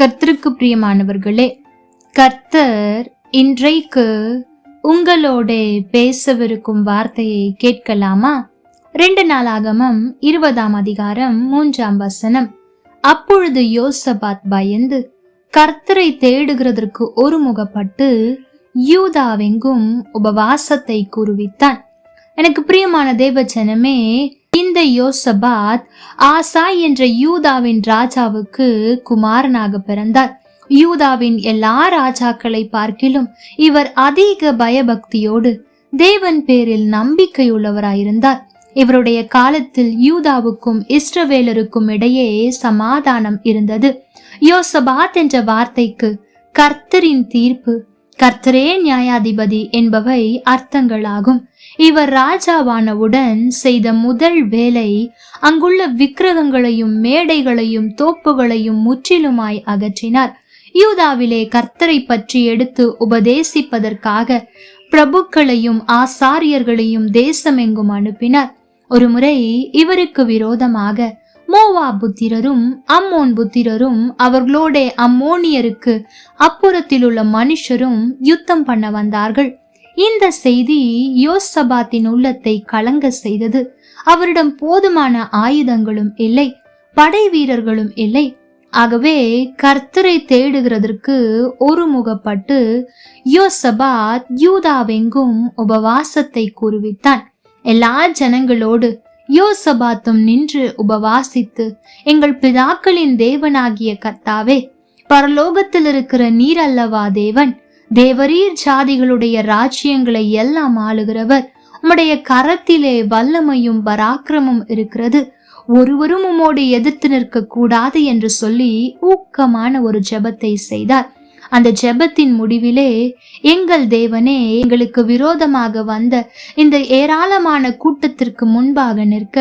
கர்த்தருக்கு பிரியமானவர்களே கர்த்தர் இன்றைக்கு உங்களோட பேசவிருக்கும் வார்த்தையை கேட்கலாமா? ரெண்டு நாளாகமம் இருபதாம் அதிகாரம் மூன்றாம் வசனம். அப்பொழுது யோசபாத் பயந்து கர்த்தரை தேடுகிறதற்கு ஒருமுகப்பட்டு யூதாவெங்கும் உபவாசத்தை கூறுவித்தான். எனக்கு பிரியமான தேவச்சனமே இந்த யோசபாத் ஆசா என்ற யூதாவின் ராஜாவுக்கு குமாரனாக பிறந்தார். யூதாவின் எல்லா ராஜாக்களை பார்க்கிலும் இவர் அதிக பயபக்தியோடு தேவன் பேரில் நம்பிக்கையுள்ளவராயிருந்தார். இவருடைய காலத்தில் யூதாவுக்கும் இஸ்ரவேலருக்கும் இடையே சமாதானம் இருந்தது. யோசபாத் என்ற வார்த்தைக்கு கர்த்தரின் தீர்ப்பு கர்த்தரே நியாயாதிபதி என்பவை அர்த்தங்களாகும். இவர் ராஜாவானவுடன் செய்த முதல் வேலை அங்குள்ள விக்கிரகங்களையும் மேடைகளையும் தோப்புகளையும் முற்றிலுமாய் அகற்றினார். யூதாவிலே கர்த்தரை பற்றி எடுத்து உபதேசிப்பதற்காக பிரபுக்களையும் ஆசாரியர்களையும் தேசமெங்கும் அனுப்பினார். ஒருமுறை இவருக்கு விரோதமாக மோவா புத்திரரும் அம்மோன் புத்திரரும் அவர்களோட அம்மோனியருக்கு அப்புறத்தில் உள்ள மனுஷரும் யுத்தம் பண்ண வந்தார்கள். இந்த செய்தி யோசபாத்தின் உள்ளத்தை கலங்க செய்தது. அவரிடம் போதுமான ஆயுதங்களும் இல்லை படை வீரர்களும் இல்லை. ஆகவே கர்த்தரை தேடுகிறதற்கு ஒருமுகப்பட்டு யோசபாத் யூதாவெங்கும் உபவாசத்தை கூறுவித்தான் எல்லா ஜனங்களோடு யோசபாத்தும் நின்று உபவாசித்து எங்கள் பிதாக்களின் தேவனாகிய கர்த்தாவே பரலோகத்தில் இருக்கிற நீர் அல்லவா தேவன் தேவரீர் ஜாதிகளுடைய ராஜ்யங்களை எல்லாம் ஆளுகிறவர். உம்முடைய கரத்திலே வல்லமையும் பராக்கிரமும் இருக்கிறது. ஒருவரும் உம்மோடு எதிர்த்து நிற்க கூடாது என்று சொல்லி ஊக்கமான ஒரு ஜெபத்தை செய்தார். அந்த ஜெபத்தின் முடிவிலே எங்கள் தேவனே எங்களுக்கு விரோதமாக வந்த இந்த ஏராளமான கூட்டத்திற்கு முன்பாக நிற்க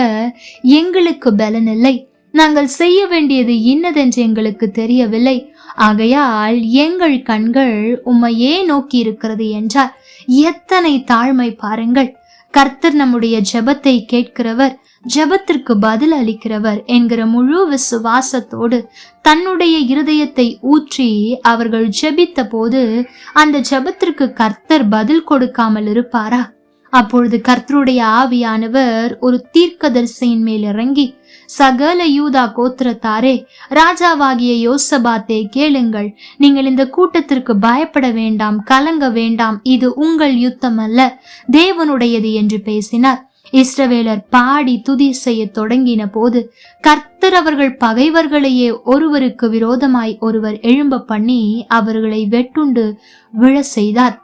எங்களுக்கு பலனில்லை. நாங்கள் செய்ய வேண்டியது இன்னதென்று எங்களுக்கு தெரியவில்லை. ஆகையால் எங்கள் கண்கள் உம்மையே நோக்கி இருக்கிறது என்றார். எத்தனை தாழ்மை பாருங்கள். கர்த்தர் நம்முடைய ஜெபத்தை கேட்கிறவர் ஜெபத்திற்கு பதில் அளிக்கிறவர் என்கிற முழு விசுவாசத்தோடு தன்னுடைய இருதயத்தை ஊற்றி அவர்கள் ஜெபித்த போது அந்த ஜெபத்திற்கு கர்த்தர் பதில் கொடுக்காமல் இருப்பாரா? அப்பொழுது கர்த்தருடைய ஆவியானவர் ஒரு தீர்க்கதரிசியின் மேல் இறங்கி சகல யூதா கோத்திரத்தாரே ராஜாவாகிய யோசபாத்தே கேளுங்கள். நீங்கள் இந்த கூட்டத்திற்கு பயப்பட வேண்டாம் கலங்க வேண்டாம். இது உங்கள் யுத்தம் அல்ல தேவனுடையது என்று பேசினார். இஸ்ரவேலர் பாடி துதி செய்ய தொடங்கின போது கர்த்தர் அவர்கள் பகைவர்களையே ஒருவருக்கு விரோதமாய் ஒருவர் எழும்ப பண்ணி அவர்களை வெட்டுண்டு விழ செய்தார்.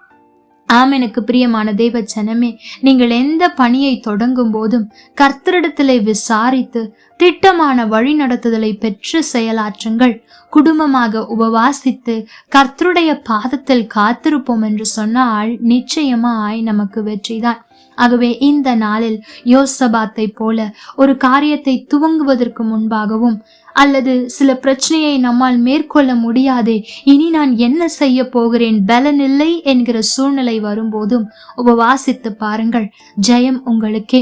ஆம் எனக்கு பிரியமான தேவ ஜனமே நீங்கள் எந்த பணியை தொடங்கும் போதும் கர்த்தரிடத்திலே விசாரித்து திட்டமான வழிநடத்துதலை பெற்று செயலாற்றுங்கள். குடும்பமாக உபவாசித்து கர்த்தருடைய பாதத்தில் காத்திருப்போம் என்று சொன்னால் நிச்சயமாய் நமக்கு வெற்றிதான். ஆகவே இந்த நாளில் யோசபாத்தை போல ஒரு காரியத்தை துவங்குவதற்கு முன்பாகவும் அல்லது சில பிரச்சனையை நம்மால் மேற்கொள்ள முடியாதே இனி நான் என்ன செய்ய போகிறேன்? பலனில்லை என்கிற சூழ்நிலை வரும்போதும் உபவாசித்து பாருங்கள். ஜெயம் உங்களுக்கே.